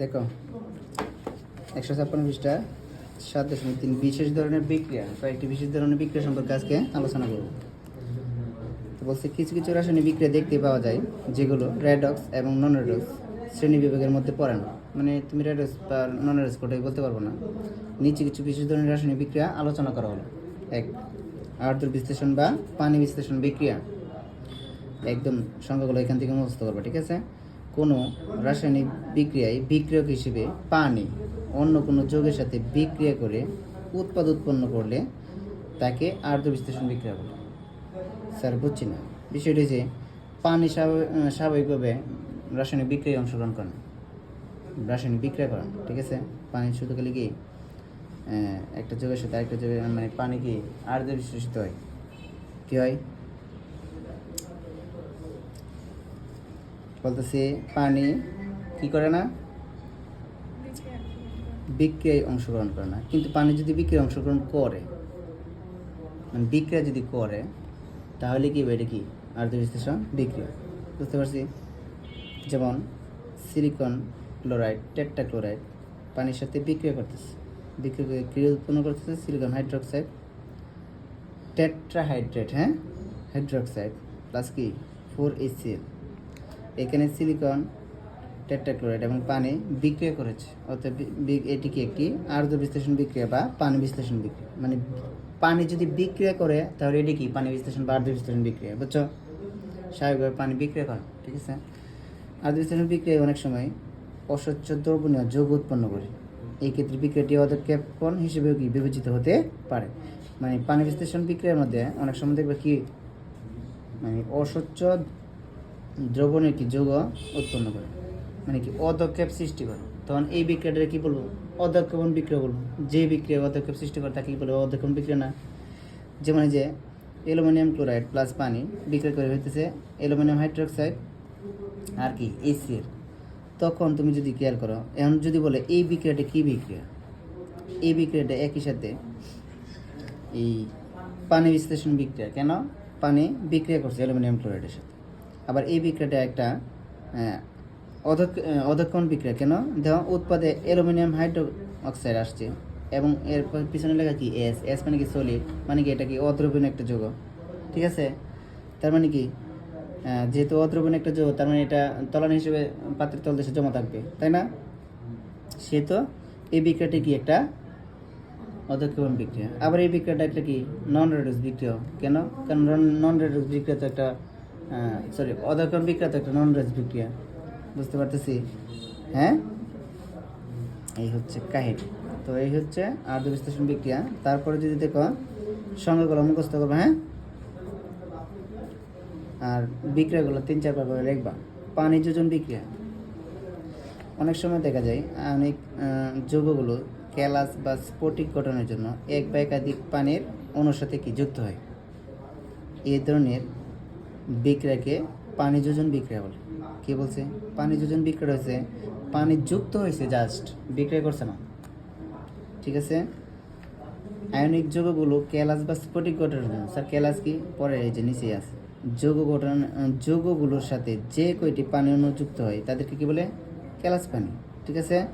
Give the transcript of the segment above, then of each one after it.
দেখো, একশো ছাপ্পান্ন পৃষ্ঠা, সাত দশমিক তিন বিশেষ ধরনের বিক্রিয়া, কয়েকটি বিশেষ ধরনের বিক্রিয়া সম্পর্কে আজকে আলোচনা করব। তো বলছে, কিছু কিছু রাসায়নিক বিক্রিয়া দেখতে পাওয়া যায়, যেগুলো রেডক্স এবং নন রেডক্স শ্রেণি বিভাগের মধ্যে পড়ে না। মানে তুমি রেডক্স বা নন রেডক্স কোটাই বলতে পারব না। নিচে কিছু বিশেষ ধরনের রাসায়নিক বিক্রিয়া আলোচনা করা হলো। এক, আর্দ্র বিশ্লেষণ বা পানি বিশ্লেষণ বিক্রিয়া। একদম সংখ্যাগুলো এখান থেকে মুখস্থ করবে, ঠিক আছে? কোনো রাসায়নিক বিক্রিয়ায় বিক্রিয়ক হিসেবে পানি অন্য কোনো যৌগের সাথে বিক্রিয়া করে উৎপাদ উৎপন্ন করলে তাকে আর্দ্র বিশ্লেষণ বিক্রিয়া বলে। স্যার, বুঝছি না। বিষয়টি যে পানি স্বাভাবিক- স্বাভাবিকভাবে রাসায়নিক বিক্রিয়ায় অংশগ্রহণ করে রাসায়নিক বিক্রিয়া করেন ঠিক আছে? পানি শুধু খালি কি একটা যোগের সাথে আরেকটা যৌগের মানে পানি কি আর্দ্র বিশ্লেষিত হয়? কী হয়? বলতেছে, পানি কি করে না? বিক্রিয়ায় অংশগ্রহণ করে না। কিন্তু পানি যদি বিক্রিয়ায় অংশগ্রহণ করে মানে বিক্রিয়া যদি করে, তাহলে কি এটা কি? আর্দ্র বিশ্লেষণ বিক্রিয়া। বুঝতে পারছি? যেমন সিলিকন ক্লোরাইড টেট্টা ক্লোরাইড পানির সাথে বিক্রিয়া করতেছে। বিক্রিয়া করে ক্রিয়া উৎপন্ন করতেছে সিলিকন হাইড্রোক্সাইড টেট্রাহাইড্রেট হ্যাঁ? হাইড্রোক্সাইড প্লাস কি? ফোর এইচ এইচসিএল এখানে সিলিকন টেট্রাক্লোরাইড এবং পানি বিক্রিয়া করেছে। অর্থাৎ বি- বি- এটি কি একটি আর্দ্র বিশ্লেষণ বিক্রিয়া বা পানি বিশ্লেষণ বিক্রিয়া। মানে পানি যদি বিক্রিয়া করে, তাহলে এটি কি? পানি বিশ্লেষণ বা আর্দ্র বিশ্লেষণ বিক্রিয়া, বুঝছ? স্বাভাবিকভাবে পানি বিক্রিয়া করে, ঠিক আছে? আর্দ্র বিশ্লেষণ বিক্রিয়া অনেক সময় অস্বচ্ছ দ্রবণীয় যোগ উৎপন্ন করে। এই ক্ষেত্রে বিক্রিয়াটি অদক্ষেপণ হিসেবেও কি বিবেচিত হতে পারে? মানে পানি বিশ্লেষণ বিক্রিয়ার মধ্যে অনেক সময় দেখবে কি? মানে অস্বচ্ছ দ্রবণের কি যোগ উৎপন্ন করে? মানে কি অদক্ষেপ সৃষ্টি করে? তখন এই বিক্রিয়াটা কি বলব? অদক্ষেপণ বিক্রিয়া বলব। যে বিক্রিয়া অদক্ষেপ সৃষ্টি করে, তাকে কি বলব? অদক্ষেপণ বিক্রিয়া না। যেমন যে অ্যালুমিনিয়াম ক্লোরাইড প্লাস পানি বিক্রিয়া করে হইতেছে অ্যালুমিনিয়াম হাইড্রোক্সাইড আর কি এসিএল তখন তুমি যদি খেয়াল করো, এখন যদি বলে এই বিক্রিয়াটা কি বিক্রিয়া? এই বিক্রিয়াটা একই সাথে এই পানি বিশ্লেষণ বিক্রিয়া। কেন? পানি বিক্রিয়া করছে অ্যালুমিনিয়াম ক্লোরাইডের সাথে। আবার এই বিক্রিয়াটা একটা অধক্ষণ বিক্রিয়া কেন? দেখো, উৎপাদে অ্যালুমিনিয়াম হাইড্রো অক্সাইড আসছে এবং এর পিছনে লেখা কি? এস এস মানে কি সলিড মানে কি এটা কি অদ্রবণীয় একটা যৌগ? ঠিক আছে? তার মানে কি? যেহেতু অদ্রবণীয় একটা যৌগ, তার মানে এটা তলান হিসেবে পাত্রের তল দেশে জমা থাকবে, তাই না? সেহেতু এই বিক্রিয়াটি কি একটা অধক্ষেপণ বিক্রিয়া আবার এই বিক্রিয়াটা একটা কি? নন রেডুস বিক্রিয়া কেন? কারণ নন রেডুস বিক্রিয়া তো একটা সরি অধক্ষেপণ বিক্রিয়া তো একটা নন রেডুস বিক্রিয়া বুঝতে পারতেছি। হ্যাঁ? এই হচ্ছে কাহিনী। তো এই হচ্ছে আর্দ্র বিশ্লেষণ বিক্রিয়া। তারপরে যদি দেখো, সংখ্যাগুলো মুখস্থ করবে হ্যাঁ? আর বিক্রিয়াগুলো তিন চারবার করে লিখবা। পানি যোজন বিক্রিয়া। অনেক সময় দেখা যায়, অনেক যৌগগুলো ক্যালাস বা স্ফটিক গঠনের জন্য এক বা একাধিক পানির অণুর সাথে কি যুক্ত হয়? এই ধরনের বিক্রিয়াকে পানি যোজন বিক্রিয়া বলে। কি বলছে? পানি যোজন বিক্রিয়া হয়েছে পানি যুক্ত হয়েছে জাস্ট বিক্রিয়া করছে না। ঠিক আছে? আয়নিক যৌগগুলো ক্যালাস বা স্ফটিক গঠনের স্যার, ক্যালাস কি? পরে এই যে নিচেই আছে। যৌগ গঠন, যৌগগুলোর সাথে যে কয়টি পানি অণু যুক্ত হয়, তাদেরকে কি বলে? ক্যালাস পানি। ঠিক আছে?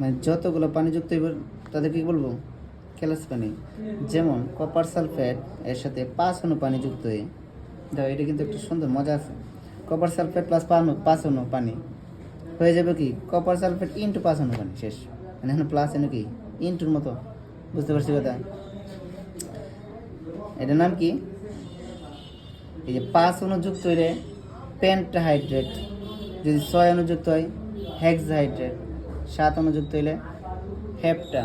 মানে যতগুলো পানি যুক্ত হইব, তাদেরকে কি বলব? ক্যালাস পানি। যেমন কপার সালফেট এর সাথে পাঁচ অণু পানি যুক্ত হয়ে দেখো এটা কিন্তু একটু সুন্দর, মজা আছে। কপার সালফেট প্লাস পাঁচ অণু পানি। হয়ে যাবে কি? কপার সালফেট ইন্টু পাঁচ অণু পানি, শেষ। মানে এখন প্লাস এনে কি? ইন্টুর মতো। বুঝতে পারছি কথা? এটার নাম কি? এই যে পাঁচ অনুযুক্ত হইলে পেন্টাহাইড্রেট যদি ছয় অনুযুক্ত হয় হেক্সাহাইড্রেট সাত অনুযুক্ত হইলে হেপটা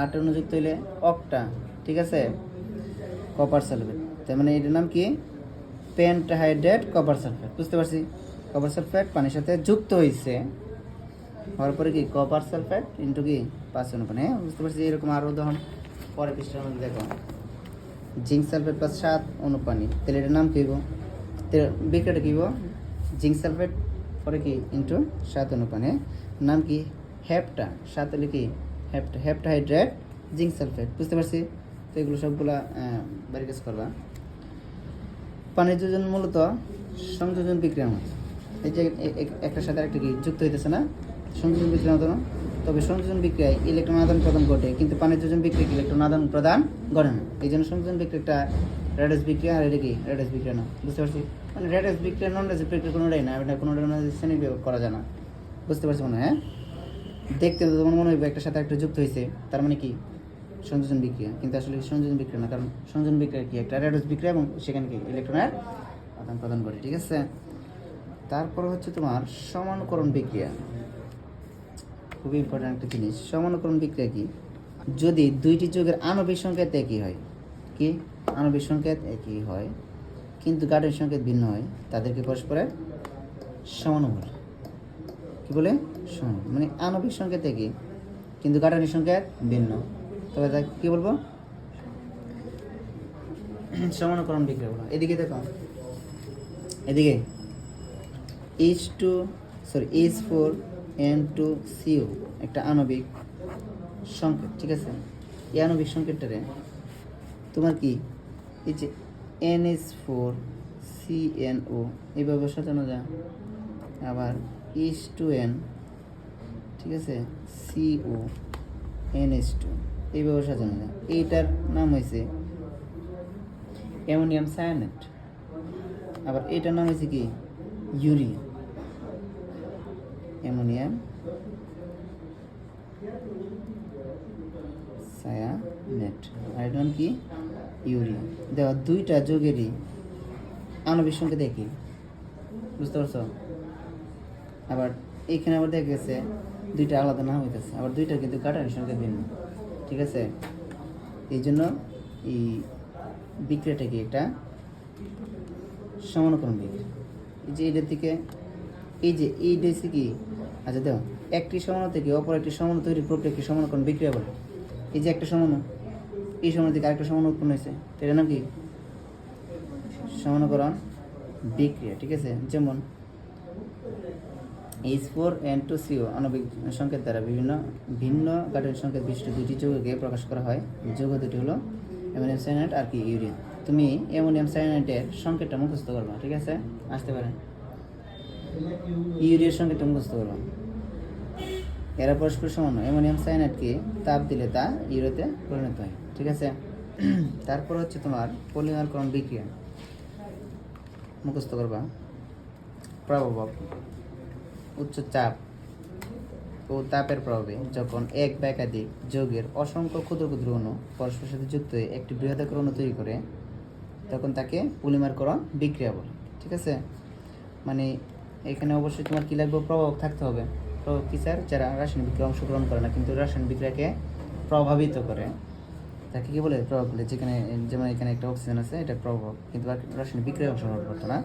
আট অনুযুক্ত হইলে অক্টা ঠিক আছে? কপার সালফেট তার মানে এটার নাম কি? Pentahydrate copper sulphate. বুঝতে পারছি? কপার সালফেট পানির সাথে যুক্ত হয়েছে হওয়ার পরে কি কপার সালফেট ইন্টু কি? পাঁচ অনুপান হ্যাঁ বুঝতে পারছি, এরকম আরও উদাহরণ। পরে পৃষ্ঠার দেখো। জিঙ্ক সালফেট প্লাস সাত অনুপানি তাহলে এটার নাম কী হইব? বিক্রিয়াটা কী জিঙ্ক সালফেট পরে কি? ইন্টু সাত অনুপানে নাম কি? হ্যাপটা সাত হলে কি? Hepta heptahydrate zinc sulphate. বুঝতে পারছি? তো এগুলো সবগুলা বাড়ি কাজ করবা। পানির যোজন মূলত সংযোজন বিক্রিয়ার মতো এই যে একটার সাথে একটা কি যুক্ত হইতেছে না? সংযোজন বিক্রিয়া মতো তবে সংযোজন বিক্রিয়ায় ইলেকট্রন আদান প্রদান ঘটে, কিন্তু পানির যোজন বিক্রিয়া ইলেকট্রন আদান প্রদান ঘটে না। এই জন্য সংযোজন বিক্রিয়া একটা বিক্রিয়া, আর এটা কি রেডাস বিক্রিয়া না? বুঝতে পারছি? মানে রেডাস বিক্রিয়া নন রেডাস বিক্রিয়া কোনোটাই না, এটা কোনোটার মধ্যে শ্রেণি করা যায় না। বুঝতে পারছি মনে হয় হ্যাঁ? দেখতে তো তোমার মনে হবে একটা সাথে একটা যুক্ত হয়েছে তার মানে কি? সংযোজন বিক্রিয়া। কিন্তু আসলে সংযোজন বিক্রিয়া না, কারণ সংযোজন বিক্রিয়া কি একটা রেডাস বিক্রিয়া এবং সেখানে কি ইলেকট্রনের আদান প্রদান করে, ঠিক আছে? তারপর হচ্ছে তোমার সমানুকরণ বিক্রিয়া। খুবই ইম্পর্ট্যান্ট একটা জিনিস। সমানুকরণ বিক্রিয়া কি? যদি দুইটি যুগের আণবিক সংকেত একই হয়, কি? আণবিক সংকেত একই হয়, কিন্তু গাঠনিক সংকেত ভিন্ন হয় তাদেরকে পরস্পরের? সমানুভূল কি বলে? সমান মানে আণবিক সংকেত একই, কিন্তু গাঠনিক সংকেত ভিন্ন। তবে তা কি বলব? সমানুকরণ বিক্রিয়া বলো এদিকে দেখো। এদিকে। H two sorry H four N two CO একটা আণবিক সংকেত ঠিক আছে? এই আণবিক সংকেতটারে তোমার কি? এই যে N H four C N O এইভাবে সাজানো যায়। আবার এইচ টু এন ঠিক আছে? সিও এন এইচ টু এইভাবে সাজানো যায় এইটার নাম হয়েছে অ্যামোনিয়াম সায়ানেট। আবার এটার নাম হয়েছে কি? Urea ammonium cyanate. আর এটার নাম কি? ইউরিয়া দেখো দুইটা যোগেরই আণবিক সংখ্যা দেখি। বুঝতে পারছ? আবার এইখানে আবার দেখা গেছে দুইটা আলাদা নাম হইতেছে। আবার দুইটা কিন্তু কাটারি সংখ্যা ভিন্ন। ঠিক আছে? এই জন্য এই বিক্রিয়াটা কি একটা সমানুকরণ বিক্রিয়া এই যে এটার থেকে, এই যে এই ডেসি কি? আচ্ছা দেখো, একটি সমাণু থেকে অপর একটি সমাণু তৈরির প্রক্রিয়াকে সমানুকরণ বিক্রিয়া বলে? এই যে একটা সমাণু এই সমাণু থেকে আরেকটা সমাণু উৎপন্ন হয়েছে। তো এটার নাম কি? সমানুকরণ বিক্রিয়া, ঠিক আছে? যেমন H four N two CO আণবিক সংকেত দ্বারা বিভিন্ন ভিন্ন গাঠনিক সংকেত বিশিষ্ট দুটি যৌগকে প্রকাশ করা হয়। যৌগ দুটি হলো অ্যামোনিয়াম সাইনাইড আর কি ইউরিয়া তুমি অ্যামোনিয়াম সাইনাইডের সংকেতটা মুখস্থ করবা, ঠিক আছে? আসতে পারে। ইউরিয়ার সংকেতটা মুখস্থ করবা। এরা পরস্পর সমান অ্যামোনিয়াম সাইনাইডকে তাপ দিলে তা ইউরিয়াতে পরিণত হয়, ঠিক আছে? তারপর হচ্ছে তোমার পলিমারকরণ বিক্রিয়া। মুখস্থ করবা। প্রভাব। উচ্চ চাপ ও তাপের প্রভাবে যখন এক বা একাধিক যৌগের অসংখ্য ক্ষুদ্র ক্ষুদ্র অণু পরস্পরের সাথে যুক্ত হয়ে একটি বৃহদাকার অণু তৈরি করে, তখন তাকে পলিমারকরণ বিক্রিয়া বলে, ঠিক আছে? মানে এখানে অবশ্যই তোমার কী লাগবে? প্রভাব থাকতে হবে। প্রভাব কি স্যার? যারা রাসায়নিক বিক্রিয়া অংশগ্রহণ করে না, কিন্তু রাসায়নিক বিক্রিয়াকে প্রভাবিত করে। তাকে কি বলে? প্রভাব বলে, যেখানে, যেমন এখানে একটা অক্সিজেন আছে, এটা প্রভাব কিন্তু রাসায়নিক বিক্রিয়া অংশগ্রহণ করতো না।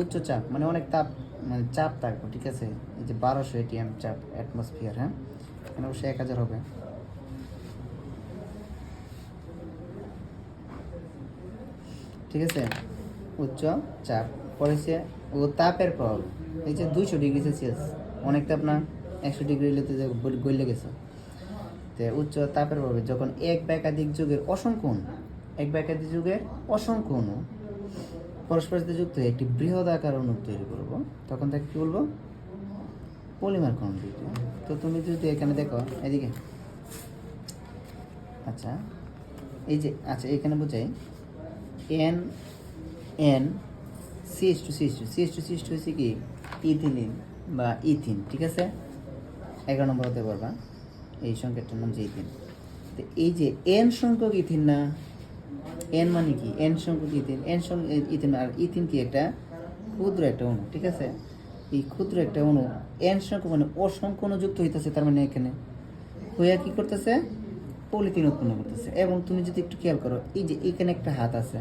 উচ্চ চাপ মানে অনেক তাপ মানে চাপ থাকবে, ঠিক আছে? এই যে বারোশো এটিএম চাপ অ্যাটমসফিয়ার হ্যাঁ? এখানে অবশ্যই এক হাজার হবে। ঠিক আছে? উচ্চ চাপ পড়েছে ও তাপের প্রভাব। এই যে দুইশো ডিগ্রি সেলসিয়াস, অনেক তাপ না? একশো ডিগ্রি লেতে গলে গেছে। তো উচ্চ তাপের প্রভাবে যখন এক বা একাধিক যুগের অসংখ্য এক বা একাধিক যুগের অসংখ্য পরস্পরের সাথে যুক্ত একটি বৃহৎ আকার অণু তৈরি করব। তখন তাকে কী বলব? পলিমার বিক্রিয়া তো তুমি যদি এখানে দেখো, এদিকে। আচ্ছা এই যে আচ্ছা এখানে বোঝাই। N N CS two CS two CS two CS two হচ্ছে কি, ইথিলিন বা ইথিন, ঠিক আছে? এগারো নম্বর হতে পারবা এই সংকেতটার নাম যে ইথিন। তো এই যে এন সংখ্যক ইথিন না এন মানে কি? এন সংখ্যক ইথিন এন সংখ্যক ইথিন আর ইথিন কি একটা? ক্ষুদ্র একটা অণু, ঠিক আছে? এই ক্ষুদ্র একটা অণু এন সংখ্যক মানে অসংখ্য অণু যুক্ত হইতেছে, তার মানে এখানে। হইয়া কি করতেছে? পলিথিন উৎপন্ন করতেছে। এবং তুমি যদি একটু খেয়াল করো, এই যে এখানে একটা হাত আছে,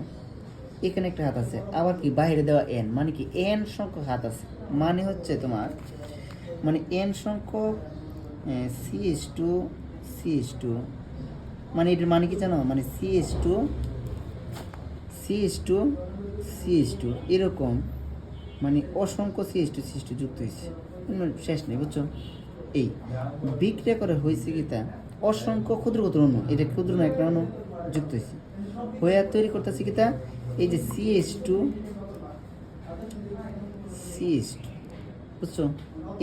এখানে একটা হাত আছে, আবার কি বাইরে দেওয়া এন মানে কি এন সংখ্যক হাত আছে। মানে হচ্ছে তোমার মানে এন সংখ্যক সিএস টু সিএস টু মানে এটার মানে কি জানো? মানে CS two CS two CS two এরকম। মানে অসংখ্য সিএস টু সিএস টু যুক্ত হয়েছে। শেষ নেই, বুঝছ? এই বিক্রিয়া করে হয়েছে কি তা? অসংখ্য ক্ষুদ্র ক্ষুদ্র অণু। এটা ক্ষুদ্র না একটা অণু যুক্ত হয়েছে। হয়ে তৈরি করতেছে কি তা? এই যে সিএস টু সিএস টু বুঝছ?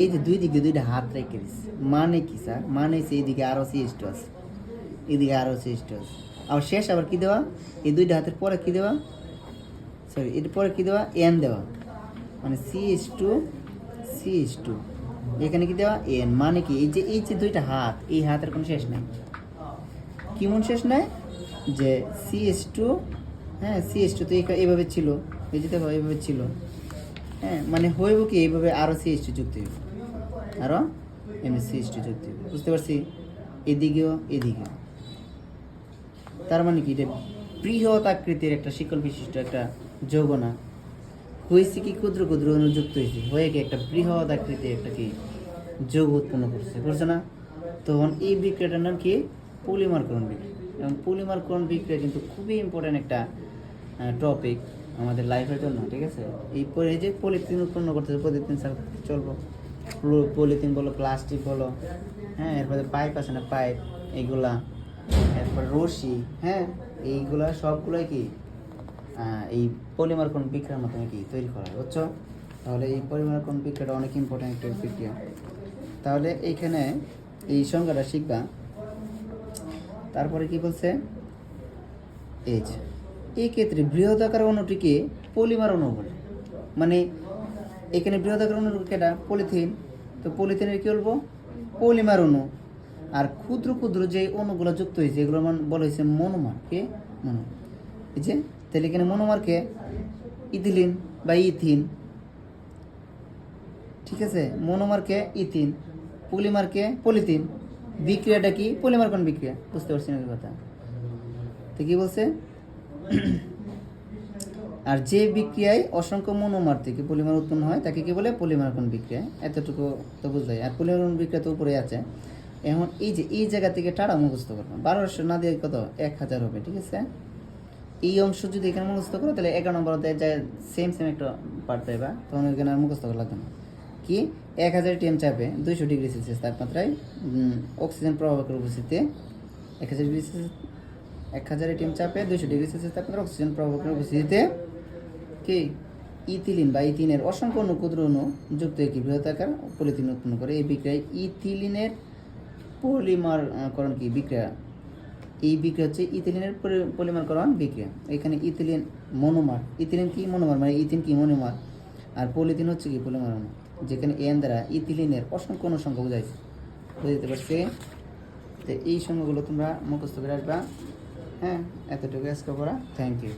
এই যে দুই দিকে দুইটা হাত রেখে দিচ্ছে মানে কি স্যার? মানে হচ্ছে এইদিকে আরও টু আছে। এদিকে আরও সিস্ট আছে আবার শেষ আবার কী দেওয়া? এই দুইটা হাতের পরে কী দেওয়া? সরি এর পরে কী দেওয়া? এন দেওয়া। মানে C S two C S two এখানে কি দেওয়া? এন মানে কি? এই যে এই যে দুইটা হাত, এই হাতের কোনো শেষ নাই। কেমন শেষ নাই? যে সি এস টু হ্যাঁ সি এস টু তো এইভাবে ছিল। এই যে দেখো এইভাবে ছিল। হ্যাঁ মানে হইব কি? এইভাবে আরও সি এস টু যুক্ত হইব। আরও এমনি সি এস টু যুক্ত হইব। বুঝতে পারছি? এদিকেও এদিকেও তার মানে কি? এটা বৃহৎ আকৃতির একটা শিকল বিশিষ্ট একটা যৌগনা হয়েছে কি ক্ষুদ্র ক্ষুদ্র অনুযুক্ত হয়েছে হয়ে কি একটা বৃহৎ আকৃতির একটা কি যোগ উৎপন্ন করছে। করছে না? তখন এই বিক্রিয়াটার নাম কি? পলিমারকরণ বিক্রিয়া। এবং পলিমারকরণ বিক্রিয়া কিন্তু খুবই ইম্পর্ট্যান্ট একটা টপিক আমাদের লাইফের জন্য, ঠিক আছে? এই পরে যে পলিথিন উৎপন্ন করতেছে পলিথিন ছাড়া চলবো। পলিথিন বলো প্লাস্টিক বলো হ্যাঁ এরপরে পাইপ আছে না পাইপ এইগুলা এরপর রশি হ্যাঁ? এইগুলা সবগুলোই কি? এই পলিমার কোন বিক্রিয়ার মাধ্যমে কি তৈরি করা হয়, বুঝছ? তাহলে এই পলিমার কোন বিক্রিয়াটা অনেক ইম্পর্টেন্ট একটা বিক্রিয়া। তাহলে এইখানে এই সংজ্ঞাটা শিখবা। তারপরে কি বলছে? এই যে এই ক্ষেত্রে বৃহদাকার অণুটিকে পলিমার অণু বলে। মানে এখানে বৃহদাকার অণু কেটা? পলিথিন। তো পলিথিনের কি বলব? পলিমার অণু। আর ক্ষুদ্র ক্ষুদ্র যে অণুগুলো যুক্ত হয়েছে এগুলো মান বলা হয়েছে মনোমার কে মনোমার এই যে, তাহলে এখানে মনোমারকে ইথিলিন বা ইথিন। ঠিক আছে? মনোমারকে ইথিন, পলিমারকে পলিথিন। বিক্রিয়াটা কি? পলিমার কোন বিক্রিয়া? বুঝতে পারছি না কথা। তো কি বলছে? আর যে বিক্রিয়ায় অসংখ্য মনোমার থেকে পলিমার উৎপন্ন হয়, তাকে কি বলে? পলিমার কোন বিক্রিয়া। এতটুকু তো বুঝলাই। আর পলিমার কোন বিক্রিয়া তো উপরে আছে। এখন এই যে, এই জায়গা থেকে টাড়া মুখস্থ করব। বারোশো না দিয়ে কত? এক হাজার হবে, ঠিক আছে? এই অংশ যদি এখানে মুখস্থ করো, তাহলে এগারো নম্বর যায় সেম সেম একটা পার্ট পাইবা। তখন ওইখানে আর মুখস্থ করা লাগবে না। কি? এক হাজার টিএম চাপে দুইশো ডিগ্রি সেলসিয়াস তাপমাত্রায় অক্সিজেন প্রভাবকের উপস্থিতিতে এক হাজার ডিগ্রি সেলসিয়াস, এক হাজার এটিএম চাপে দুইশো ডিগ্রি সেলসিয়াস তাপমাত্রা অক্সিজেন প্রভাবকের উপস্থিতিতে কি? ইথিলিন বা ইথিনের অসংখ্য ক্ষুদ্র অণু যুক্ত একটি বৃহদাকার পলিথিন উৎপন্ন করে। এই বিক্রিয়ায় ইথিলিনের পলিমারকরণ কি? বিক্রিয়া। এই বিক্রিয়া হচ্ছে ইথিলিনের পলি- পলিমারকরণ বিক্রিয়া। এখানে ইথিলিন মনোমার। ইথিলিন কি মনোমার? মানে ইথিন কি মনোমার? আর পলিথিন হচ্ছে কি পলিমার যেখানে এন দ্বারা ইথিলিনের অসংখ্য অণু সংখ্যা বোঝাইছে বুঝতে পারছি? তো এই সংখ্যাগুলো তোমরা মুখস্থ করে আসবা। হ্যাঁ এতটুকু আজকে করা। Thank you